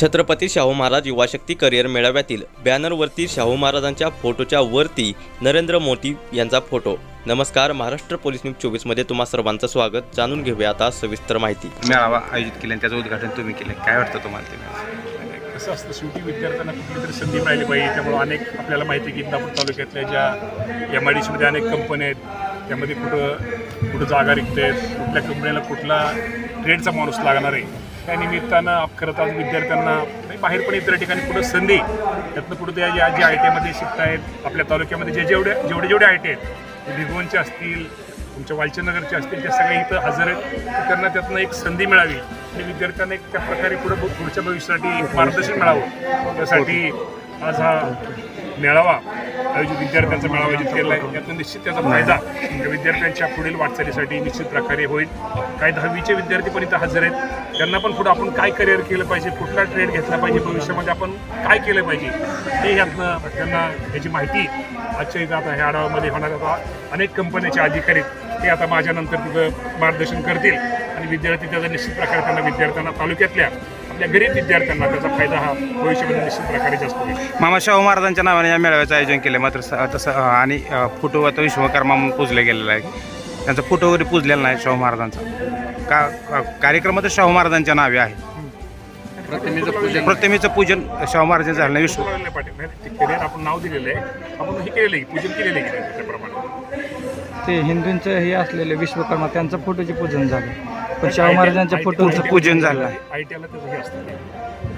छत्रपती शाहू महाराज युवा शक्ती करिअर मेळाव्यातील बॅनरवरती शाहू महाराजांच्या फोटोच्या वरती नरेंद्र मोदी यांचा फोटो. नमस्कार महाराष्ट्र पोलीस न्यूज चोवीसमध्ये तुम्हा सर्वांचं स्वागत. जाणून घेऊया आता सविस्तर माहिती. मेळावा आयोजित केला आणि त्याचं उद्घाटन तुम्ही केलं. काय वाटतं तुम्हाला ते? कसं असतं शेवटी विद्यार्थ्यांना कुठली तरी संधी मिळाली पाहिजे. त्यामुळे अनेक आपल्याला माहिती आहे की इंदापूर तालुक्यातल्या ज्या एम आय डी सीमध्ये अनेक कंपन्या आहेत त्यामध्ये कुठं कुठं जागा रिक्त आहेत कुठल्या कंपनीला कुठला ट्रेडचा माणूस लागणार आहे त्या निमित्तानं आप- खरं आज विद्यार्थ्यांना बाहेर पण इतर ठिकाणी कुठं संधी त्यातनं कुठं त्या ज्या जे आय टी आयमध्ये शिकतायत आपल्या तालुक्यामध्ये जे जेवढे जेवढे जेवढे आय टी आहेत ते भिगवणचे असतील तुमच्या वालचंदनगरचे असतील त्या सगळ्या इथं हजर आहेत त्यांना त्यातनं एक संधी मिळावी. आणि विद्यार्थ्यांना एक त्या प्रकारे पुढे पुढच्या भविष्यासाठी मार्गदर्शन मिळावं. त्यासाठी आज हा मेळावा आयोजित विद्यार्थ्यांचा मेळावा आयोजित केला आहे. त्यातून निश्चित त्याचा फायदा विद्यार्थ्यांच्या पुढील वाटचालीसाठी निश्चित प्रकारे होईल. काही दहावीचे विद्यार्थी पण इथं हजर आहेत. त्यांना पण पुढे आपण काय करिअर केलं पाहिजे कुठला ट्रेड घेतला पाहिजे भविष्यामध्ये आपण काय केलं पाहिजे हे यातनं त्यांना याची माहिती आजच्या इथं आता ह्या आढाव्यामध्ये होणार आता अनेक कंपन्याचे अधिकारी ते आता माझ्यानंतर तिथं मार्गदर्शन करतील आणि विद्यार्थी त्याचा निश्चित प्रकारे त्यांना विद्यार्थ्यांना तालुक्यातल्या आपल्या गरीब विद्यार्थ्यांना त्याचा फायदा हा भविष्यामध्ये निश्चित प्रकारे जास्त होईल. मामा शाहू महाराजांच्या नावाने या मेळाव्याचं आयोजन केलं मात्र स- तसं अं, आणि अं, फोटो आता विश्वकर्मा म्हणून पूजलं गेलेला आहे त्यांचा फोटो वगैरे पूजलेला नाही शाहू महाराजांचा. का अं, कार्यक्रमातच शाहू महाराजांच्या नावे आहे प्रतिमेचं पूजन. शाहू महाराजांचं झालं नाही. विश्व पाटील ते करिअर आपण नाव दिलेलं आहे. आपण हे केलेलं आहे पूजन केलेलं आहे त्याप्रमाणे. ते हिंदूंचं हे असलेले विश्वकर्मा त्यांचं फोटोचे पूजन झालं. पण शाहू महाराजांच्या फोटोचं पूजन झालं. आहे. त्याचं हे असतं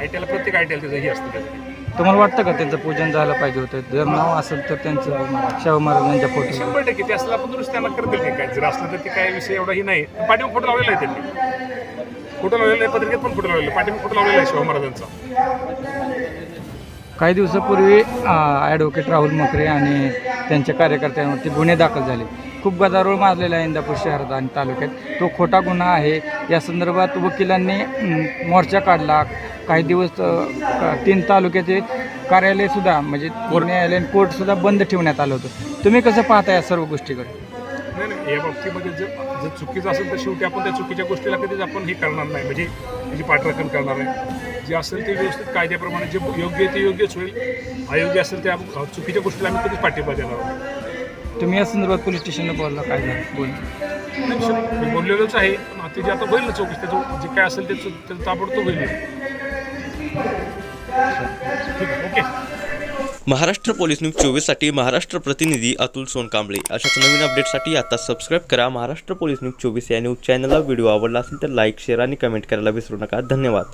आय टी आयला प्रत्येक आय टी आयला त्याचं हे असतं त्याचं. तुम्हाला वाटतं का त्यांचं पूजन झालं पाहिजे होतं? जर नाव असेल तर त्यांचं शाहू महाराजांच्या फोटो. शंभर टक्के. ते असलं आपण दुरुस्त त्यांना करतील की काय. जर असलं तर ते काय विषय एवढाही नाही. पाठीमाग फोटो लावलेला आहे त्यांनी. फोटो लावलेला आहे पत्रिकेत पण फोटो लावलेला आहे. पाठीमाग फोटो लावलेला आहे शिवाजी महाराजांचा. काही दिवसापूर्वी ॲडव्होकेट राहुल मकरे आणि त्यांच्या कार्यकर्त्यांवरती गुन्हे दाखल झाले. खूप गदारोळ माजलेला आहे इंदापूर शहरात आणि तालुक्यात. तो खोटा गुन्हा आहे. या संदर्भात वकिलांनी मोर्चा काढला. काही दिवस तीन तालुक्याचे कार्यालयसुद्धा म्हणजे न्यायालय आणि कोर्टसुद्धा बंद ठेवण्यात आलं होतं. तुम्ही कसं पाहता या सर्व गोष्टीकडे? नाही नाही. या बाबतीमध्ये जर जर चुकीचं असेल तर शेवटी आपण त्या चुकीच्या गोष्टीला कधीच आपण हे करणार नाही. म्हणजे त्याची पाठराखण करणार नाही. जे असेल ते व्यवस्थित कायद्याप्रमाणे जे योग्य आहे ते योग्यच होईल. अयोग्य असेल त्या अ, चुकीच्या गोष्टीला आम्ही कधीच पाठिंबा देणार तुम्ही या संदर्भात पोलीस स्टेशनला बोलला काय झालं? बोल. मी बोललेलोच आहे पण आता जे आता होईल ना चौकशी त्याचं जे काय असेल ते त्याचं ताबडतोब होईल. ठीक आहे ओके. महाराष्ट्र पोलीस न्यूज चोवीससाठी महाराष्ट्र प्रतिनिधी अतुल सोनकांबळे. अशाच नवीन अपडेटसाठी आता सबस्क्राईब करा महाराष्ट्र पोलीस न्यूज चोवीस या न्यूज चॅनलला. व्हिडिओ आवडला असेल तर लाईक शेअर आणि कमेंट करायला विसरू नका. धन्यवाद.